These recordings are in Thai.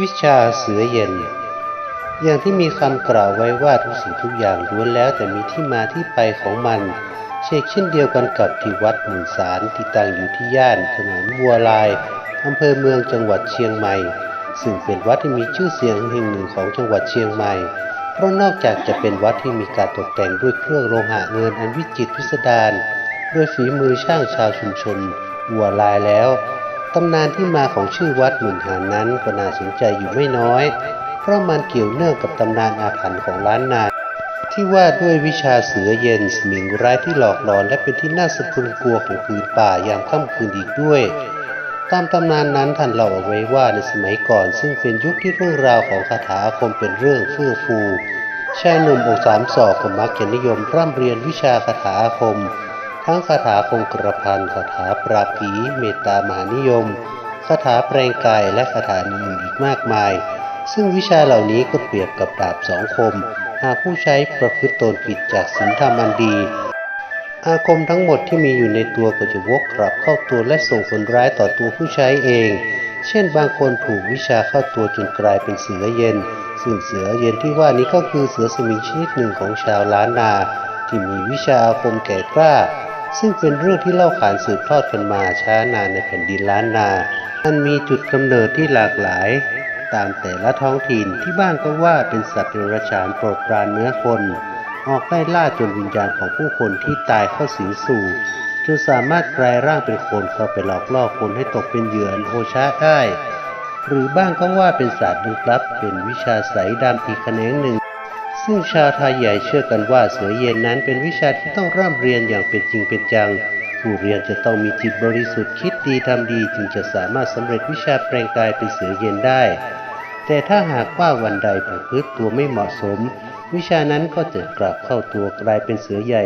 วิชาเสือเย็น อย่างที่มีคำกล่าวไว้ว่าทุกสิ่งทุกอย่างล้วนแล้วแต่มีที่มาที่ไปของมันเช่นเช่นเดียวกันกับที่วัดหมื่นสารที่ตั้งอยู่ที่ย่านถนนบัวลายอำเภอเมืองจังหวัดเชียงใหม่ ซึ่งเป็นวัดที่มีชื่อเสียงแห่งหนึ่งของจังหวัดเชียงใหม่ เพราะนอกจากจะเป็นวัดที่มีการตกแต่งด้วยเครื่องโลหะเงินอันวิจิตรพิสดารด้วยฝีมือช่างชาวชุมชนบัวลายแล้ว ตำนานที่มาของชื่อวัดหมื่นหานนั้นก็น่าสนใจอยู่ไม่น้อย เพราะมันเกี่ยวเนื่องกับตำนานอาถรรพ์ของล้านนา ที่ว่าด้วยวิชาเสือเย็นสมิงร้ายที่หลอกหลอนและเป็นที่น่าสะพรึงกลัวของผืนป่ายามค่ำคืนอีกด้วย ตามตำนานนั้นท่านเล่าเอาไว้ว่าในสมัยก่อน ซึ่งเป็นยุคที่เรื่องราวของคาถาอาคมเป็นเรื่องเฟื่องฟูชายหนุ่มองสามศอกก็มักจะนิยมร่ำเรียนวิชาคาถาอาคม ทั้งคาถาคงกระพันคาถาปราผีเมตตามหานิยมคาถาแปลงกายและคาถาอื่นอีกมากมาย ซึ่งวิชาเหล่านี้ก็เปรียบกับดาบสองคม หากผู้ใช้ประพฤติตนผิดจากศีลธรรมอันดี อาคมทั้งหมดที่มีอยู่ในตัวก็จะวกกลับเข้าตัวและส่งผลร้ายต่อตัวผู้ใช้เอง เช่นบางคนถูกวิชาเข้าตัวจนกลายเป็นเสือเย็น ซึ่งเสือเย็นที่ว่านี้ก็คือเสือสมิงชนิดหนึ่งของชาวล้านนา ที่มีวิชาอาคมแก่กล้า ซึ่งเป็นเรื่องที่เล่าขานสืบทอดกันมาช้านานในแผ่นดินล้านนามันมีจุดกำเนิดที่หลากหลาย ตามแต่ละท้องถิ่นที่บ้างก็ว่าเป็นสัตว์เดรัจฉานโปรดปรานเนื้อคน ออกไล่ล่าจนวิญญาณของผู้คนที่ตายเข้าสิงสู่จนสามารถกลายร่างเป็นคนเข้าไปหลอกล่อคนให้ตกเป็นเหยื่อโอชะได้หรือบ้างก็ว่าเป็นศาสตร์ลึกลับเป็นวิชาสายดำอีกแขนงหนึ่ง ซึ่งชาวไทยใหญ่เชื่อกันว่าเสือเย็นนั้นเป็นวิชาที่ต้องร่ำเรียนอย่างเป็นจริงเป็นจัง ผู้เรียนจะต้องมีจิตบริสุทธิ์คิดดีทำดีจึงจะสามารถสำเร็จวิชาแปลงกายเป็นเสือเย็นได้ แต่ถ้าหากว่าวันใดประพฤติตัวไม่เหมาะสม วิชานั้นก็จะกลับเข้าตัวกลายเป็นเสือใหญ่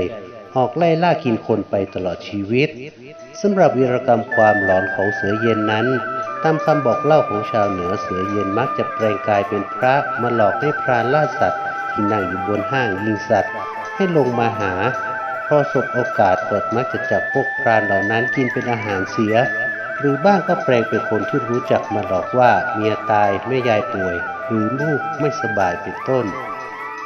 ออกไล่ล่ากินคนไปตลอดชีวิตสำหรับวีรกรรมความหลอนของเสือเย็นนั้น ตามคำบอกเล่าของชาวเหนือเสือเย็นมักจะแปลงกายเป็นพระมาหลอกให้พรานล่าสัตว์ ที่นั่งอยู่บนห้างยิงสัตว์ ให้ลงมาหาพอสบโอกาสก็มักจะจับพวกพรานเหล่านั้นกินเป็นอาหารเสีย หรือบ้างก็แปลงเป็นคนที่รู้จักมาหลอกว่าเมียตายแม่ยายป่วย หรือลูกไม่สบายเป็นต้น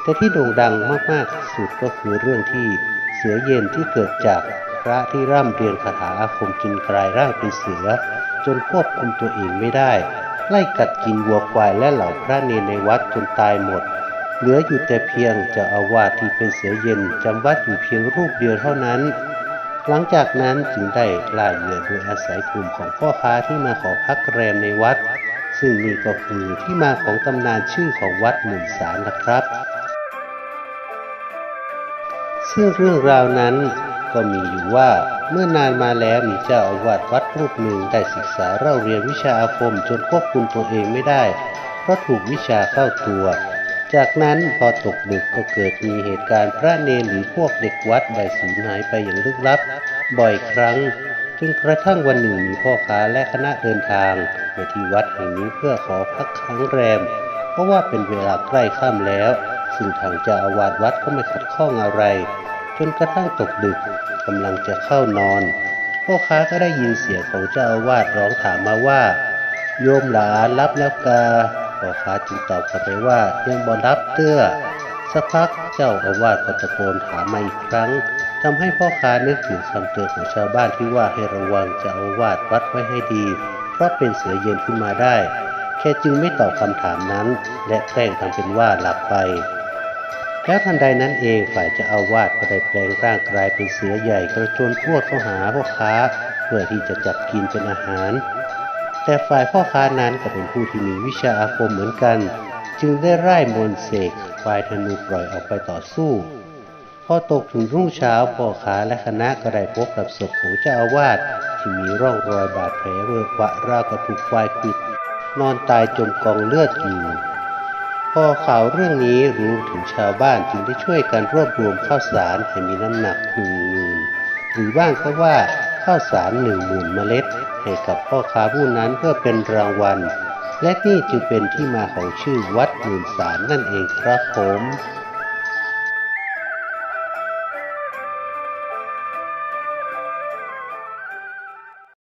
แต่ที่โด่งดังมากๆสุดก็คือเรื่องที่เสือเย็นที่เกิดจากพระที่ร่ำเรียนคาถาอาคมจนกลายร่างเป็นเสือ จนควบคุมตัวเองไม่ได้ไล่กัดกินวัวควายและเหล่าพระเนรในวัดจนตายหมด เหลืออยู่แต่เพียงเจ้าอาวาสที่เป็นเสือเย็นจำวัดอยู่เพียงรูปเดียวเท่านั้น หลังจากนั้นจึงได้ล่าเหยื่อโดยอาศัยกลุ่มของพ่อค้าที่มาขอพักแรมในวัด ซึ่งนี่ก็คือที่มาของตำนานชื่อของวัดหมื่นสารนะครับ ซึ่งเรื่องราวนั้นก็มีอยู่ว่าเมื่อนานมาแล้วมีเจ้าอาวาสวัดรูปหนึ่งได้ศึกษาเล่าเรียนวิชาอาคมจนควบคุมตัวเองไม่ได้ เพราะถูกวิชาเข้าตัว จากนั้นพอตกดึกก็เกิดมีเหตุการณ์พระเนรหรือพวกเด็กวัดได้สูญหายไปอย่างลึกลับ บ่อยครั้งจนกระทั่งวันหนึ่งมีพ่อค้าและคณะเดินทางมาที่วัดแห่งนี้เพื่อขอพักค้างแรม เพราะว่าเป็นเวลาใกล้ค่ำแล้ว ซึ่งทางเจ้าอาวาสวัดก็ไม่ขัดข้องอะไร จนกระทั่งตกดึกกำลังจะเข้านอน พ่อค้าก็ได้ยินเสียงของเจ้าอาวาสร้องถามมาว่า โยมหลานรับแล้วกา พ่อค้าจึงตอบกลับไปว่ายังบ่รับเตื้อสักพักเจ้าอาวาสก็ตะโกนถามมาอีกครั้งทำให้พ่อค้านึกถึงคำเตือนของชาวบ้านที่ว่าให้ระวังจ้าอาวาสวัดไว้ให้ดี เพราะเป็นเสือเย็นขึ้นมาได้ แค่จึงไม่ตอบคำถามนั้น และแกล้งทำเป็นว่าหลับไป แล้วทันใดนั้นเองฝ่ายจ้าอาวาสก็ได้แปลงร่างกลายเป็นเสือใหญ่กระโจนพรวดเข้าหาพ่อค้า เพื่อที่จะจับกินเป็นอาหาร แต่ฝ่ายพ่อค้านั้นก็เป็นผู้ที่มีวิชาอาคมเหมือนกัน จึงได้ไล่มนเสกควายธนูปล่อยออกไปต่อสู้ พอตกถึงรุ่งเช้าพ่อค้าและคณะก็ได้พบกับศพของเจ้าอาวาสที่มีร่องรอยบาดแผลเวอะวะราวกับถูกควายขิด นอนตายจมกองเลือดอยู่พอข่าวเรื่องนี้รู้ถึงชาวบ้านจึงได้ช่วยกันรวบรวมข้าวสารให้มีน้ำหนักหนึ่งหมื่นหรือบ้างก็ว่า ข้าวสารหนึ่งหมื่นเมล็ด ให้กับพ่อค้าผู้นั้นเพื่อเป็นรางวัล และนี่จึงเป็นที่มาของชื่อวัดหมื่นสารนั่นเองครับผม